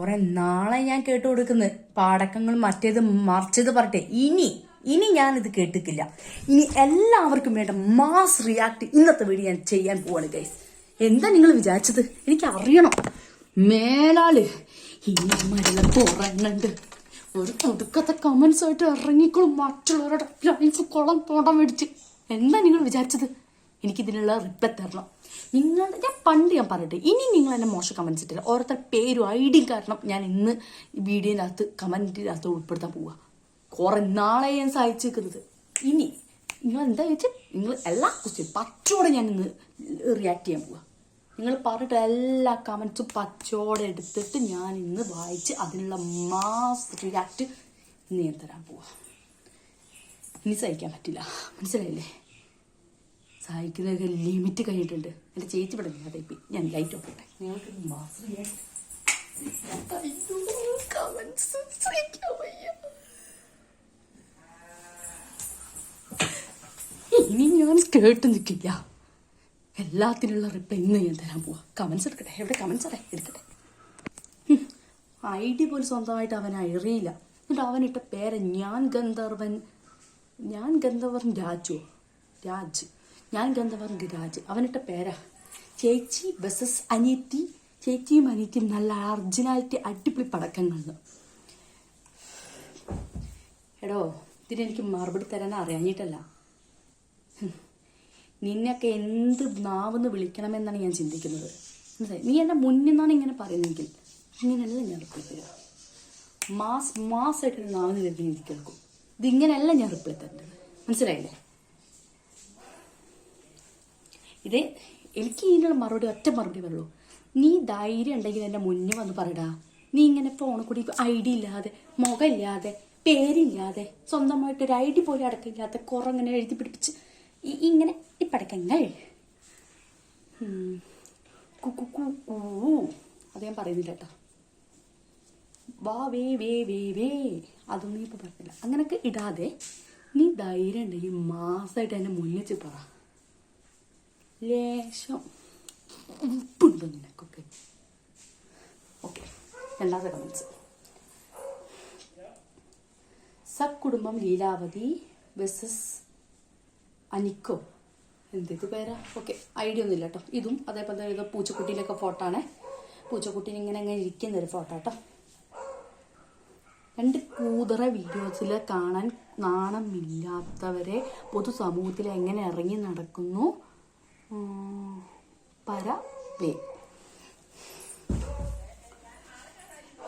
കുറെ നാളെ ഞാൻ കേട്ടു കൊടുക്കുന്നത് പാടക്കങ്ങൾ മറ്റേത് മറിച്ചത് പറട്ടെ. ഇനി ഇനി ഞാൻ ഇത് കേട്ടിട്ടില്ല ഇനി എല്ലാവർക്കും വേണ്ട മാസ് റിയാക്ട് ഇന്നത്തെ വീഡിയോ ഞാൻ ചെയ്യാൻ പോവാണ് ഗൈസ് എന്താ നിങ്ങൾ വിചാരിച്ചത്? എനിക്ക് അറിയണം. മേലാൾ ഇനി മരുന്ന് തുറന്നുണ്ട് ഒരു ഒടുക്കത്തെ കമന്റ്സ് ആയിട്ട് ഇറങ്ങിക്കോളും. മറ്റുള്ളവരുടെ ലൈഫ് കുളം തോട്ടം മേടിച്ച്. എന്താ നിങ്ങൾ വിചാരിച്ചത്? എനിക്കിതിനുള്ള റിപ്ലൈ തരണം. നിങ്ങൾ ഞാൻ പണ്ട് ഞാൻ പറയട്ടെ ഇനി നിങ്ങൾ എന്നെ മോശം കമൻസ് ഇട്ടില്ല. ഓരോരുത്തർ പേരും ഐഡിയും കാരണം ഞാൻ ഇന്ന് വീഡിയോനകത്ത് കമന്റിനകത്ത് ഉൾപ്പെടുത്താൻ പോവുക കുറെ നാളെ ഞാൻ സഹായിച്ചു നിൽക്കുന്നത്. ഇനി നിങ്ങൾ എന്താ ചോദിച്ചാൽ നിങ്ങൾ എല്ലാ ക്വസ്റ്റ്യൻ പച്ചോടെ ഞാൻ ഇന്ന് റിയാക്ട് ചെയ്യാൻ പോവുക നിങ്ങൾ പറഞ്ഞിട്ട് എല്ലാ കമൻസും പച്ചോടെ എടുത്തിട്ട് ഞാൻ ഇന്ന് വായിച്ച് അതിനുള്ള മാസ് റിയാക്ട് ഇന്ന് ഞാൻ തരാൻ പോവാ. ഇനി സഹിക്കാൻ പറ്റില്ല. മനസ്സിലായില്ലേ? സഹായിക്കുന്നതൊക്കെ ലിമിറ്റ് കഴിഞ്ഞിട്ടുണ്ട്. എന്റെ ചേച്ചി ഇവിടെ ഞാൻ ലൈറ്റ് നിങ്ങൾക്ക് മാസ് റിയാക്ട് കമൻസ് സഹിക്കാൻ ഇനി ഞാൻ കേട്ട് നിൽക്കില്ല എല്ലാത്തിനുള്ള റിപ്ലൈ ഇന്ന് ഞാൻ തരാൻ പോവാ. കമൻസ് എടുക്കട്ടെ? എവിടെ കമൻസ് അല്ലേ എടുക്കട്ടെ. ഐ ഡി പോലും സ്വന്തമായിട്ട് അവൻ അറിയില്ല. എന്നിട്ട് അവനിട്ട പേര് ഞാൻ ഗന്ധർവൻ. ഞാൻ ഗന്ധർവൻ രാജു. രാജ്. ഞാൻ ഗന്ധർവൻ ഗിരാജ് അവനിട്ട പേരാ. ചേച്ചി ബസസ് അനിയത്തി ചേച്ചിയും അനിയത്തിയും നല്ല അർജിനാലിറ്റി അടിപൊളി പടക്കങ്ങൾ എടോ ഇതിനെനിക്ക് മറുപടി തരാൻ അറിയാഞ്ഞിട്ടല്ല. നിന്നെയൊക്കെ എന്ത് നാവെന്ന് വിളിക്കണമെന്നാണ് ഞാൻ ചിന്തിക്കുന്നത്. നീ എന്നെ മുന്നിൽ നിന്നാണ് ഇങ്ങനെ പറയുന്നതെങ്കിൽ ഇങ്ങനെയല്ല ഞാൻ റിപ്ലൈ തരിക മാസ് മാസമായിട്ട് നാവിന് വരുന്ന എനിക്ക് കേൾക്കും ഇതിങ്ങനെയല്ല ഞാൻ റിപ്ലൈ തരേണ്ടത്. മനസ്സിലായില്ലേ? ഇത് എനിക്ക് ഇതിനുള്ള മറുപടി ഒറ്റ മറുപടി വരുള്ളൂ നീ ധൈര്യം ഉണ്ടെങ്കിൽ എന്റെ മുന്നിൽ വന്ന് പറയടാ. നീ ഇങ്ങനെ ഫോണിൽ കൂടി ഐ ഡി ഇല്ലാതെ മുഖമില്ലാതെ പേരില്ലാതെ സ്വന്തമായിട്ട് ഒരു ഐ ഡി പോലും അടക്കമില്ലാത്ത കുറങ്ങനെ എഴുതി പിടിപ്പിച്ച് ഇങ്ങനെ ഈ പടക്കങ്ങൾ. അത് ഞാൻ പറയുന്നില്ല കേട്ടോ. വാ വേ വേ വേ വേ. അതൊന്നും ഇപ്പോൾ പറയുന്നില്ല അങ്ങനെയൊക്കെ ഇടാതെ നീ ധൈര്യം ഉണ്ടെങ്കിൽ മാസമായിട്ട് എന്നെ മുന്നിച്ച് പറ. ലേശം ഉപ്പുണ്ട് നിനക്കൊക്കെ. ഓക്കെ രണ്ടാമത്തെ കമൻസ് സക്കുടുംബം ലീലാവതി വെസസ് അനിക്കോ. എന്ത് ഇത് പേരാ? ഓക്കെ ഐഡിയ ഒന്നുമില്ല കേട്ടോ. ഇതും അതേപോലെ തന്നെ ഇത് പൂച്ചക്കുട്ടിയിലൊക്കെ ഫോട്ടോ ആണ്. പൂച്ചക്കുട്ടീനെ ഇങ്ങനെ അങ്ങനെ ഇരിക്കുന്ന ഒരു ഫോട്ടോ കേട്ടോ രണ്ട് കൂതറ വീഡിയോസിൽ കാണാൻ നാണമില്ലാത്തവരെ പൊതുസമൂഹത്തിൽ എങ്ങനെ ഇറങ്ങി നടക്കുന്നു? പര വേ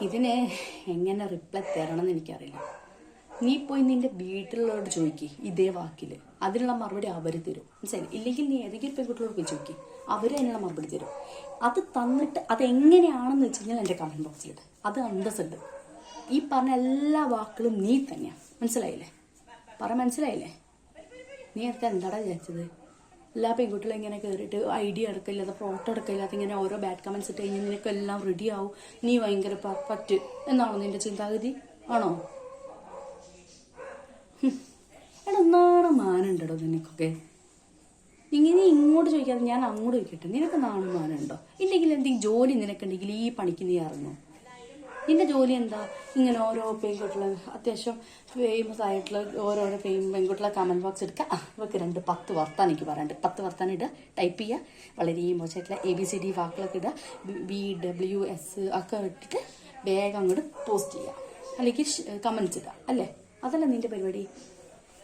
ഇതിന് എങ്ങനെ റിപ്ലൈ തരണം എന്ന് എനിക്കറിയില്ല. നീ പോയി നിന്റെ വീട്ടിലുള്ളവരോട് ചോദിക്കി ഇതേ വാക്കിൽ അതിനുള്ള മറുപടി അവർ തരും. മനസ്സിലായി? ഇല്ലെങ്കിൽ നീ ഏതെങ്കിലും പെൺകുട്ടികളോട് പോയി ചോദിക്ക്. അവർ അതിനുള്ള മറുപടി തരും. അത് തന്നിട്ട് അത് എങ്ങനെയാണെന്ന് വെച്ച് കഴിഞ്ഞാൽ എന്റെ കമന്റ് ബോക്സിലിട്ട് അത് അന്തസ്സുണ്ട്. ഈ പറഞ്ഞ എല്ലാ വാക്കുകളും നീ തന്നെയാണ് മനസ്സിലായില്ലേ? പറ മനസ്സിലായില്ലേ? നീ എനിക്ക് എന്താടാ വിചാരിച്ചത്? എല്ലാ പെൺകുട്ടികളും ഇങ്ങനെ കയറിയിട്ട് ഐഡിയ അടക്കമില്ലാതെ ഫോട്ടോ അടക്കമില്ലാതെ ഇങ്ങനെ ഓരോ ബാഡ് കമൻസ് ഇട്ട് കഴിഞ്ഞാൽ നിനക്കെല്ലാം റെഡി ആവും. നീ ഭയങ്കര പെർഫെക്റ്റ് എന്നാണോ നിന്റെ ചിന്താഗതി? ആണോ. എടാ നാണം മാനുണ്ടോ നിനക്കൊക്കെ. ഇങ്ങനെ ഇങ്ങോട്ട് ചോദിക്കാതെ ഞാൻ അങ്ങോട്ട് ചോദിക്കട്ടെ? നിനക്ക് നാണം മാനുണ്ടോ? ഇല്ലെങ്കിൽ എന്തെങ്കിലും ജോലി നിനക്കുണ്ടെങ്കിൽ ഈ പണിക്ക് നീ ഇറങ്ങും നിന്റെ ജോലി എന്താ? ഇങ്ങനെ ഓരോ പെൺകുട്ടികളെ അത്യാവശ്യം ഫേമസ് ആയിട്ടുള്ള ഓരോരോ പെൺകുട്ടികളെ കമന്റ് ബോക്സ് എടുക്കുക. ആ ഇവർക്ക് രണ്ട് പത്ത് വർത്താൻ എനിക്ക് പറയാനുണ്ട്. പത്ത് വർത്താൻ ഇടുക ടൈപ്പ് ചെയ്യുക. വളരെ മോശമായിട്ടുള്ള എ ബി സി ഡി വാക്കുകളൊക്കെ ഇടുക. ബി ഡബ്ല്യു എസ് ഒക്കെ ഇട്ടിട്ട് വേഗം അങ്ങോട്ട് പോസ്റ്റ് ചെയ്യുക. അല്ലെങ്കിൽ കമന്റ്സ് ഇടുക. അല്ലേ? അതല്ല നിന്റെ പരിപാടി?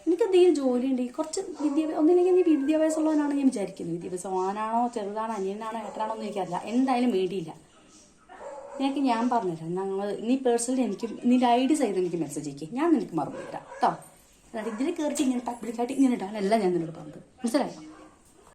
എനിക്ക് എന്തെങ്കിലും ജോലി ഉണ്ടെങ്കിൽ കുറച്ച് വിദ്യാഭ്യാസം ഒന്നില്ലെങ്കിൽ നീ വിദ്യാഭ്യാസമുള്ളവനാണ് ഞാൻ വിചാരിക്കുന്നത് വിദ്യാഭ്യാസം ആനാണോ ചെറുതാണോ അനിയനാണോ ഏട്ടനാണോ എന്ന് എനിക്കറിയില്ല. എന്തായാലും വേണ്ടിയില്ല. നിനക്ക് ഞാൻ പറഞ്ഞുതരാം. ഞങ്ങൾ നീ പേഴ്സണലി എനിക്ക് നിന്റെ ഐ ഡി സഹിതം എനിക്ക് മെസ്സേജ് അയക്കും. ഞാൻ നിനക്ക് മറുപടി തരാം. കേട്ടോ അതായത് ഇതിൽ കയറിച്ച് ഇങ്ങനെ പബ്ലിക്കായിട്ട് ഇങ്ങനെ ഇടാനല്ല ഞാൻ നിന്നോട് പറഞ്ഞത്. മനസ്സിലായോ?